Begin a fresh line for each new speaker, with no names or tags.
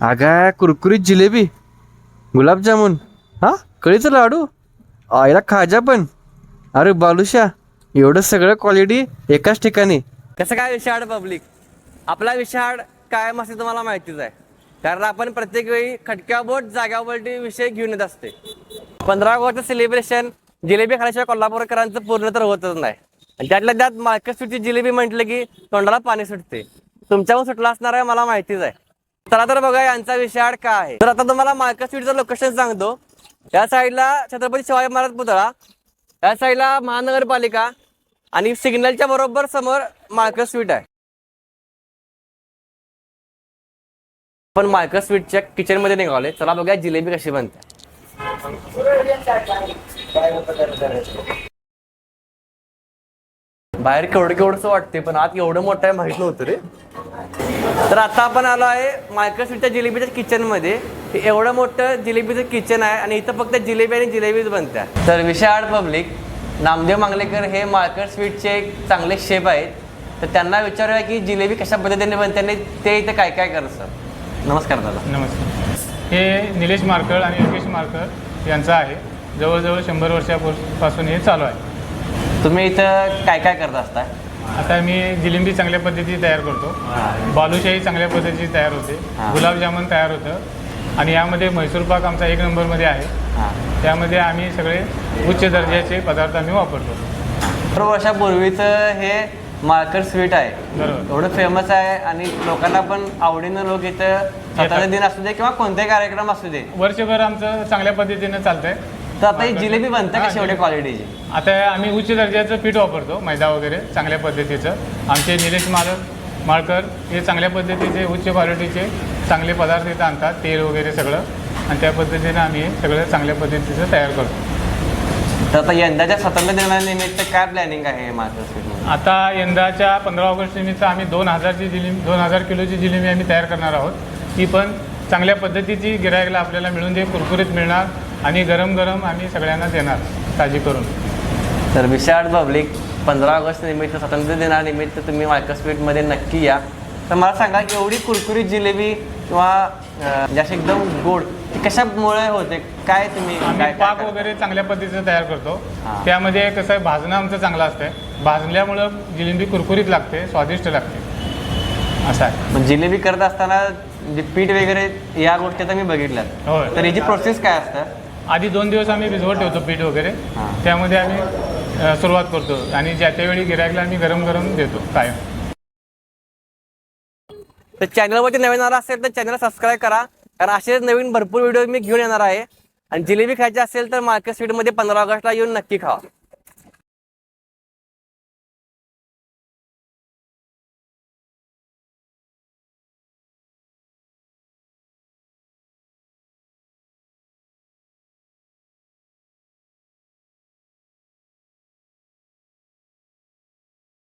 अगा कुरकुरीत जिलेबी गुलाबजामुन हां? कळीचं लाडू? आईला खाजा पण. अरे बालुशा एवढं सगळं क्वालिटी एकाच ठिकाणी. कसं काय विषाड पब्लिक आपला विषाड कायम असे तुम्हाला माहितीच आहे. कारण आपण प्रत्येक वेळी खटक्या बोट जाग्यावरती विषय घेऊन येत असते. पंधरा ऑगस्ट सेलिब्रेशन जिलेबी खाल्याशिवाय कोल्हापूरकरांचं पूर्ण तर होतच नाही. आणि त्यातल्या त्यात मार्केट सुटची जिलेबी म्हटलं की तोंडाला पाणी सुटते. तुमच्यावर सुटला असणार आहे मला माहितीच आहे. चला तर बघा यांचा विषय काय आहे. तर आता तुम्हाला मार्केट स्ट्रीटचं लोकेशन सांगतो. या साईडला छत्रपती शिवाजी महाराज पुतळा या साईडला महानगरपालिका आणि सिग्नलच्या बरोबर समोर मार्केट स्वीट आहे. पण मार्केट स्वीटच्या किचनमध्ये निघाले चला बघा जिलेबी कशी बनते. बाहेर केवढं केवढंच वाटते पण आत एवढं मोठं आहे माहीत नव्हतं रे. तर आता आपण आलो आहे मार्केट स्वीटच्या जिलेबीच्या किचनमध्ये हे एवढं मोठं जिलेबीचं किचन आहे आणि इथं फक्त जिलेबी आणि जिलेबीच बनत्या. तर विशाळ पब्लिक नामदेव मांगलेकर हे मार्केट स्वीटचे एक चांगले शेफ आहेत. तर त्यांना विचारूया की जिलेबी कशा पद्धतीने बनते आणि ते इथं काय काय करतं नमस्कार दादा.
नमस्कार हे निलेश मारकळ आणि योगेश मारकळ यांचं आहे. जवळजवळ शंभर वर्षापासून हे चालू आहे.
तुम्ही इथं काय काय करत असता?
आता मी जिलेबी चांगल्या पद्धतीची तयार करतो. बालुशाही चांगल्या पद्धतीची तयार होते. गुलाबजामुन तयार होतं. आणि यामध्ये म्हैसूर पाक आमचा एक नंबरमध्ये आहे. त्यामध्ये आम्ही सगळे उच्च दर्जाचे पदार्थ आम्ही वापरतो.
शंभर वर्षापूर्वीचं हे मार्केट स्वीट आहे.
बरोबर.
एवढं फेमस आहे आणि लोकांना पण आवडीनं लोक इथं स्वतःचा दिन असू दे किंवा कोणताही कार्यक्रम असू दे.
वर्षभर आमचं चांगल्या पद्धतीनं चालतंय.
तर आता ही जिलेबी बनते कशी एवढ्या क्वालिटीची
आता आम्ही उच्च दर्जाचं पीठ वापरतो मैदा वगैरे चांगल्या पद्धतीचं. आमचे निलेश मालक माळकर हे चांगल्या पद्धतीचे उच्च क्वालिटीचे चांगले पदार्थ इथं आणतात तेल वगैरे सगळं. आणि त्या पद्धतीनं आम्ही हे सगळं चांगल्या पद्धतीचं तयार करतो.
तर आता यंदाच्या स्वातंत्र्य दिनानिमित्त काय प्लॅनिंग आहे स्वीट
आता यंदाच्या पंधरा ऑगस्ट निमित्त आम्ही दोन हजारची जिलेबी दोन हजार किलोची जिलेबी आम्ही तयार करणार आहोत. ती पण चांगल्या पद्धतीची गिरायकला आपल्याला मिळून दे कुरकुरीत मिळणार. आणि गरम गरम आम्ही सगळ्यांना देणार ताजी करून.
तर विशाळ पब्लिक पंधरा ऑगस्ट निमित्त स्वातंत्र्य दिनानिमित्त तुम्ही मार्केट स्वीटमध्ये नक्की या. तर मला सांगा की एवढी कुरकुरीत जिलेबी किंवा जास्त एकदम गोड ती कशामुळे होते? काय तुम्ही
आम्ही पाक वगैरे चांगल्या पद्धतीचं तयार करतो. त्यामध्ये कसं आहे भाजणं आमचं चांगलं असतंय भाजल्यामुळं जिलेबी कुरकुरीत लागते स्वादिष्ट लागते. असं आहे.
जिलेबी करत असताना जे पीठ वगैरे या गोष्टी तर मी बघितल्यात.
होय.
तर याची प्रोसेस काय असतं?
आधी दोन दिवस आम्ही भिजवत ठेवतो पीठ वगैरे. त्यामध्ये आम्ही अ, सुरुवात करतो. आणि ज्या त्यावेळी गिरायकला आम्ही गरम गरम देतो कायम.
तर चॅनलवरती नवीन आला असेल तर चॅनल सबस्क्राईब करा. कारण असे नवीन भरपूर व्हिडिओ मी घेऊन येणार आहे. आणि जिलेबी खायची असेल तर मार्केट स्वीटमध्ये पंधरा ऑगस्टला येऊन नक्की खावा.